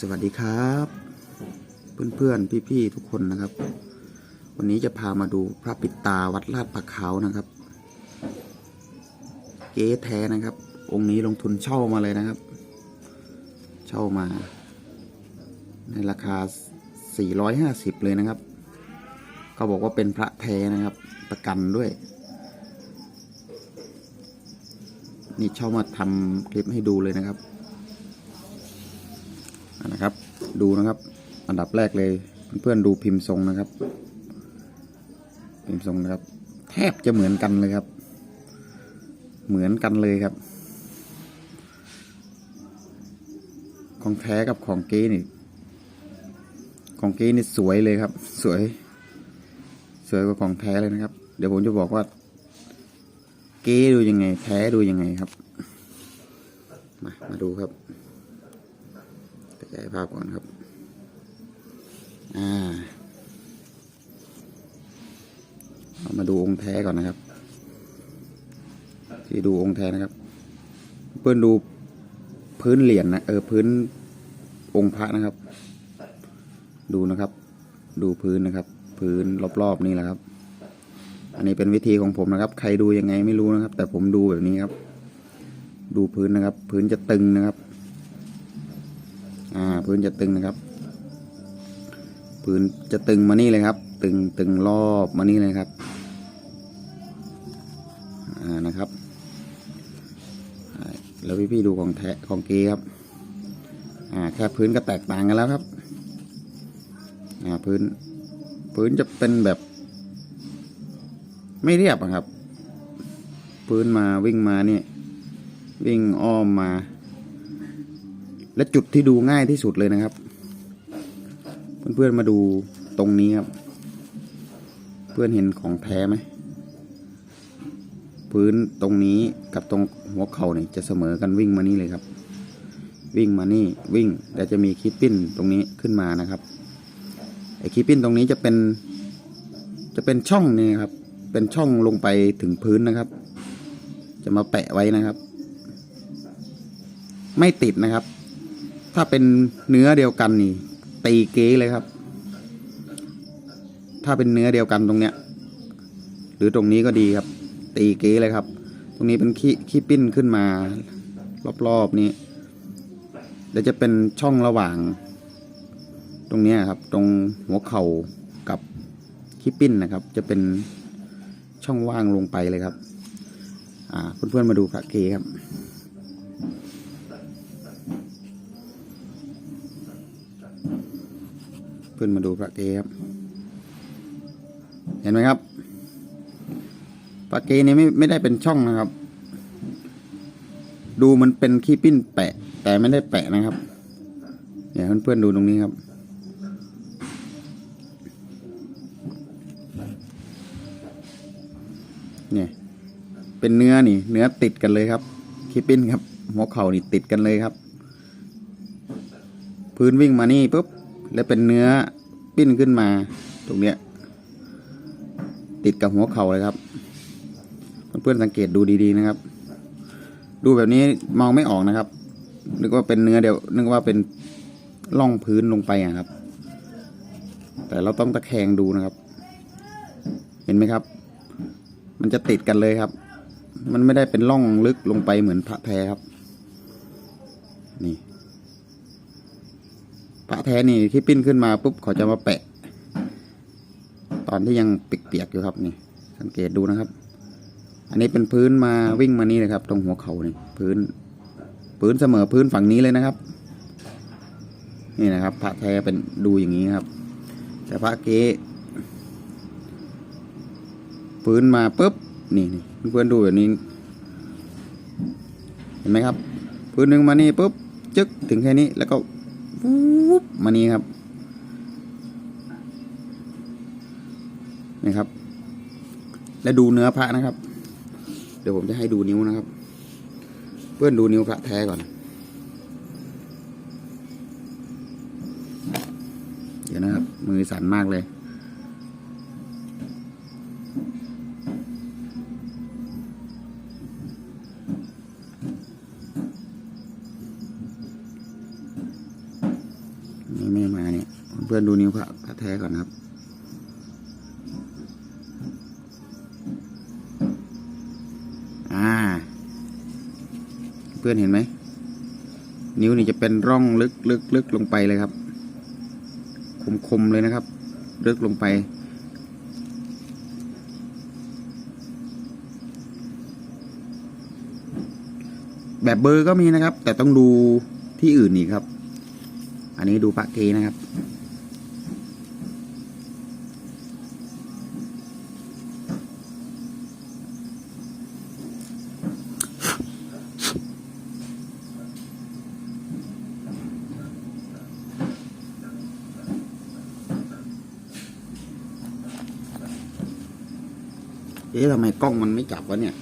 สวัสดีครับ เพื่อนๆ พี่ๆ ทุกคนนะครับ วันนี้จะพามาดูพระปิดตาวัดลาดปะเขานะครับ เก๊แท้นะครับ องค์นี้ลงทุนเช่ามาเลยนะครับ เช่ามา ในราคา 450 เลยนะครับ เขาบอกว่าเป็นพระแท้นะครับ ประกันด้วย นี่เช่ามาทำคลิปให้ดูเลยนะครับ นะครับ ดูนะครับ อันดับแรกเลย เพื่อนๆดูพิมพ์ทรงนะครับ พิมพ์ทรงนะครับ แทบจะเหมือนกันเลยครับ เหมือนกันเลยครับ ของแท้กับของเก๊นี่ ของเก๊นี่สวยเลยครับ สวย สวยกว่าของแท้เลยนะครับ เดี๋ยวผมจะบอกว่า เก๊ดูยังไง แท้ดูยังไงครับ มา มาดูครับ ขยายภาพก่อนครับ อ่าามาดูองค์แท้ก่อนนะครับ ที่ดูองค์แท้นะครับ เพื่อนดูพื้นเหรียญนะเออพื้นองค์พระนะครับ ดูนะครับ ดูพื้นนะครับ พื้นรอบๆนี่แหละครับ อันนี้เป็นวิธีของผมนะครับ ใครดูยังไงไม่รู้นะครับ แต่ผมดูแบบนี้ครับ ดูพื้นนะครับ พื้นจะตึงนะครับ อ่าพื้นจะตึงนะครับพื้นจะตึงมานี่เลยครับ ตึงตึงรอบมานี่เลยครับอ่านะครับแล้วพี่ๆดูของแท้ของเกครับอ่าแค่พื้นก็แตกต่างกันแล้วครับอ่าพื้นพื้นจะเป็นแบบ ไม่เรียบอะครับ พื้นมาวิ่งมาเนี่ยวิ่งอ้อมมา และจุดที่ดูง่ายที่สุดเลยนะครับ เพื่อนๆมาดูตรงนี้ครับ เพื่อนเห็นของแท้ไหมพื้นตรงนี้กับตรงหัวเข่าเนี่ยจะเสมอกันวิ่งมานี่เลยครับ วิ่งมานี่วิ่งแล้วจะมีคิปปิ้นตรงนี้ขึ้นมานะครับไอคิปปิ้นตรงนี้จะเป็น จะเป็นช่องนี่ครับ เป็นช่องลงไปถึงพื้นนะครับ จะมาแปะไว้นะครับ ไม่ติดนะครับ ถ้าเป็นเนื้อเดียวกันนี่ ตีเก๊เลยครับ ถ้าเป็นเนื้อเดียวกันตรงเนี้ย หรือตรงนี้ก็ดีครับ ตีเก๊เลยครับ ตรงนี้เป็นขี้ขี้ปิ้นขึ้นมา รอบๆนี้เดี๋ยวจะเป็นช่องระหว่าง ตรงเนี้ยครับ ตรงหัวเข่ากับขี้ปิ้นนะครับ จะเป็นช่องว่างลงไปเลยครับ อ่าเพื่อนๆมาดูพระเกครับ เพื่อนมาดูพระเกครับเห็นไหมครับพระเกนี้ไม่ไม่ได้เป็นช่องนะครับ ดูมันเป็นขี้ปิ้นแปะ แต่ไม่ได้แปะนะครับเนี่ยเพื่อนๆดูตรงนี้ครับ เนี่ย เป็นเนื้อนี่ เนื้อติดกันเลยครับขี้ปิ้นครับหัวเข่านี่ติดกันเลยครับ พื้นวิ่งมานี่ปุ๊บแล้วเป็นเนื้อปิ้นขึ้นมาตรงเนี้ย ติดกับหัวเข่าเลยครับเพื่อนๆสังเกตดูดีๆนะครับ ดูแบบนี้มองไม่ออกนะครับ นึกว่าเป็นเนื้อเดียว นึกว่าเป็นล่องพื้นลงไปอะครับ แต่เราต้องตะแคงดูนะครับ เห็นไหมครับ มันจะติดกันเลยครับ มันไม่ได้เป็นล่องลึกลงไปเหมือนพระแท้ครับ นี่ พระแท้นี่ที่ปิ้นขึ้นมาปุ๊บเขาจะมาแปะ ตอนที่ยังเปียกๆอยู่ครับนี่ สังเกตดูนะครับ อันนี้เป็นพื้นมาวิ่งมานี่เลยครับ ตรงหัวเขานี่พื้น พื้นเสมอพื้นฝั่งนี้เลยนะครับ นี่นะครับ พระแท้เป็นดูอย่างนี้ครับ แต่พระเก๊พื้นมาปุ๊บนี่นี่เพื่อนดูแบบนี้ เห็นไหมครับ พื้นหนึ่งมานี่ปุ๊บจึ๊กถึงแค่นี้แล้วก็ บมานี่ครับนี่ครับ และดูเนื้อพระนะครับ เดี๋ยวผมจะให้ดูนิ้วนะครับ เพื่อนดูนิ้วพระแท้ก่อน เดี๋ยวนะครับ มือสั่นมากเลย ไม่ไม่มาเนี่ย เพื่อนดูนิ้วพระพระแท้ก่อนครับ อ่า เพื่อนเห็นไหม นิ้วนี่จะเป็นร่องลึกลึกลึกลงไปเลยครับ คมคมเลยนะครับ ลึกลงไป แบบเบอร์ก็มีนะครับ แต่ต้องดูที่อื่นอีกครับ อันนี้ดูปะเกนะครับ เอ๊ะทำไมกล้องมันไม่จับวะเนี่ย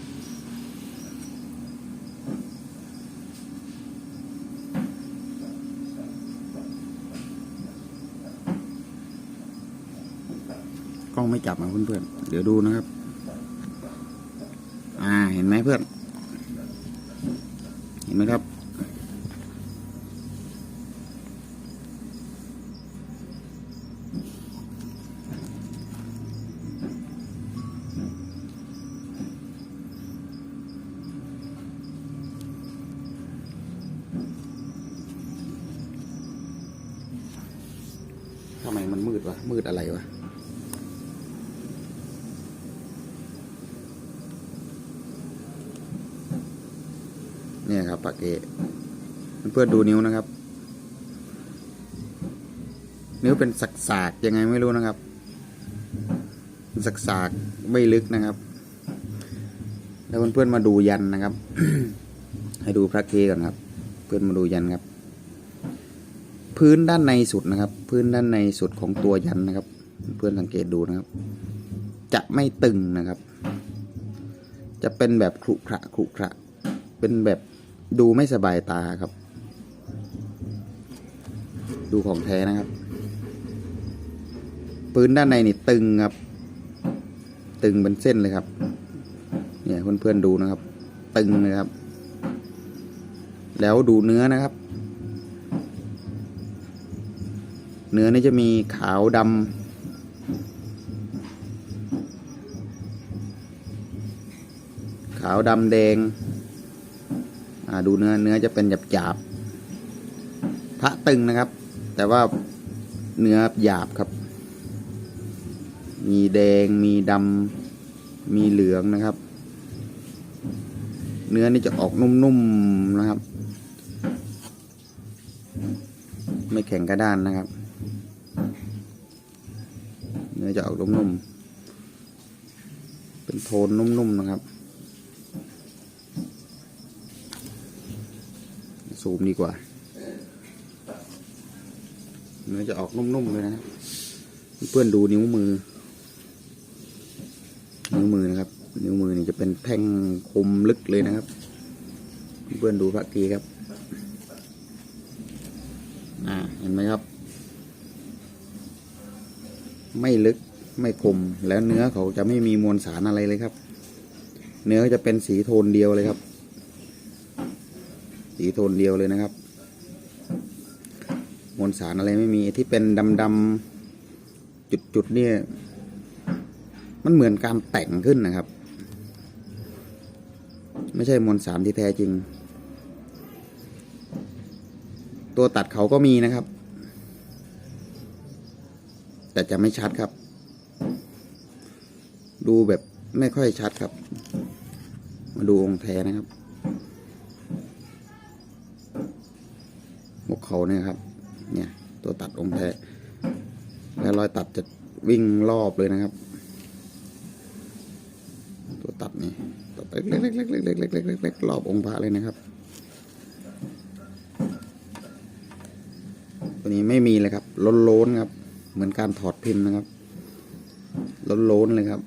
กล้องไม่จับนะเพื่อนๆ เดี๋ยวดูนะครับ อ่า เห็นไหมเพื่อน เห็นไหมครับ ทำไมืดวะ มืดอะไรวะ เนี่ยครับปากเกเพื่อนดูนิ้วนะครับ นิ้วเป็นสักสากยังไงไม่รู้นะครับ สักสากไม่ลึกนะครับ แล้วเพื่อนๆมาดูยันนะครับ ให้ดูพระเกก่อนครับ เพื่อนมาดูยันครับ พื้นด้านในสุดนะครับ พื้นด้านในสุดของตัวยันนะครับ เพื่อนสังเกตดูนะครับ จะไม่ตึงนะครับ จะเป็นแบบขรุขระขรุขระเป็นแบบดูไม่สบายตาครับ ดูของแท้นะครับปืนด้านในนี่ตึงครับ ตึงเป็นเส้นเลยครับ เนี่ยเพื่อนๆดูนะครับ ตึงเลยครับ แล้วดูเนื้อนะครับ เนื้อนี่จะมีขาวดำขาวดำแดงดูเนื้อเนื้อจะเป็นหยาบหยาบๆพระตึงนะครับ แต่ว่าเนื้อหยาบครับ มีแดงมีดำมีเหลืองนะครับ เนื้อนี่จะออกนุ่มๆนะครับ ไม่แข็งกระด้านนะครับ นื้อจะออกนุ่มๆ เป็นโทนนุ่มๆนะครับ ซูมดีกว่า เนื้อจะออกนุ่มๆเลยนะ เพื่อนดูนิ้วมือ นิ้วมือนะครับ นิ้วมือนี่จะเป็นแท่งคมลึกเลยนะครับ เพื่อนดูพระกีครับ อ่า เห็นไหมครับ ไม่ลึกไม่คมแล้วเนื้อเขาจะไม่มีมวลสารอะไรเลยครับ เนื้อจะเป็นสีโทนเดียวเลยครับ สีโทนเดียวเลยนะครับ มวลสารอะไรไม่มีที่เป็นดำๆจุดๆเนี่ยมันเหมือนการแต่งขึ้นนะครับ ไม่ใช่มวลสารที่แท้จริง ตัวตัดเขาก็มีนะครับ แต่จะไม่ชัดครับ ดูแบบไม่ค่อยชัดครับ มาดูองค์แท้นะครับหัวเขาเนี่ยครับ เนี่ย ตัวตัดองค์แท้ แล้วรอยตัดจะวิ่งรอบเลยนะครับ ตัวตัดนี่ตัดเล็กๆๆๆๆๆๆๆรอบองค์พระเลยนะครับ ตัวนี้ไม่มีเลยครับ ล้นๆครับ เหมือนการถอดพิมพ์นะครับล้นๆเลยครับ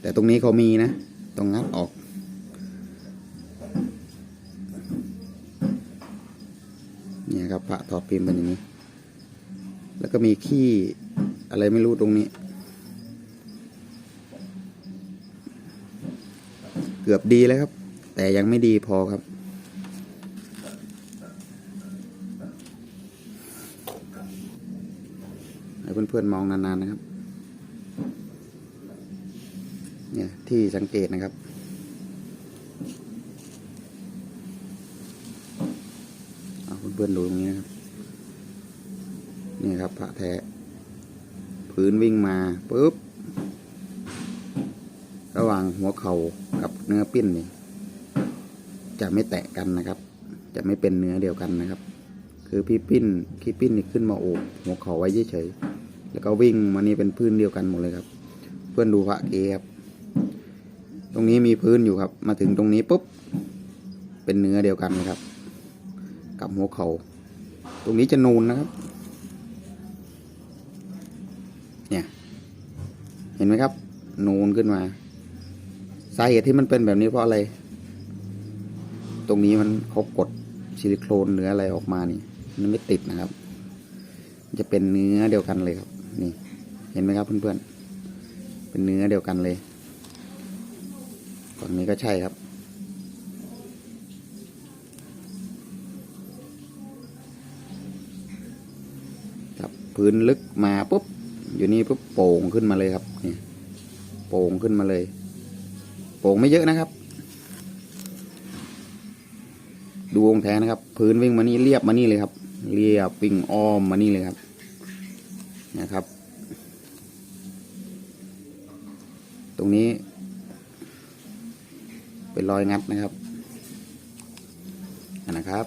แต่ตรงนี้เขามีนะ ต้องงัดออก เนี่ยครับพระถอดพิมพ์เป็นอย่างนี้ แล้วก็มีขี้อะไรไม่รู้ตรงนี้ เกือบดีแล้วครับ แต่ยังไม่ดีพอครับ ให้ เพื่อนๆมองนานๆนะครับ เนี่ยที่สังเกตนะครับเอาเพื่อนๆดูตรงนี้นะครับ นี่ครับพระแท้พื้นวิ่งมาปุ๊บ ระหว่างหัวเข่ากับเนื้อปิ้นนี่จะไม่แตะกันนะครับ จะไม่เป็นเนื้อเดียวกันนะครับ คือพี่ปิ้นพี่ปิ้นนี่ขึ้นมาโอบหัวเข่าไว้เฉยๆ แล้วก็วิ่งมานี่เป็นพื้นเดียวกันหมดเลยครับ เพื่อนดูพระเกครับตรงนี้มีพื้นอยู่ครับ มาถึงตรงนี้ปุ๊บเป็นเนื้อเดียวกันนะครับ กับหัวเขา่าตรงนี้จะนูนนะครับ เนี่ย เห็นไหมครับ นูนขึ้นมาสาเหตุที่มันเป็นแบบนี้เพราะอะไร ตรงนี้มันเขากดซิลิโคนเนื้ออะไรออกมานี่ มันไม่ติดนะครับ จะเป็นเนื้อเดียวกันเลยครับ นี่เห็นไหมครับเพื่อนๆ เป็นเนื้อเดียวกันเลยฝั่งนี้ก็ใช่ครับครับพื้นลึกมาปุ๊บ อยู่นี่ปุ๊บโป่งขึ้นมาเลยครับนี่โป่งขึ้นมาเลย โป่งไม่เยอะนะครับ ดูองแท้นะครับ พื้นวิ่งมานี่เรียบมานี่เลยครับ เรียบวิ่งอ้อมมานี่เลยครับ นะครับ ตรงนี้ เป็นรอยงัดนะครับนนะครับ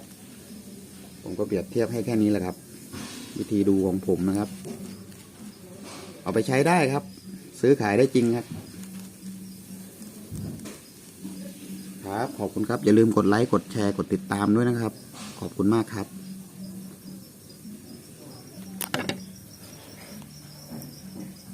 ผมก็เปรียบเทียบให้แค่นี้แหละครับ วิธีดูของผมนะครับ เอาไปใช้ได้ครับ ซื้อขายได้จริงครับครับ ขอบคุณครับ อย่าลืมกดไลค์ กดแชร์ กดติดตามด้วยนะครับ ขอบคุณมากครับ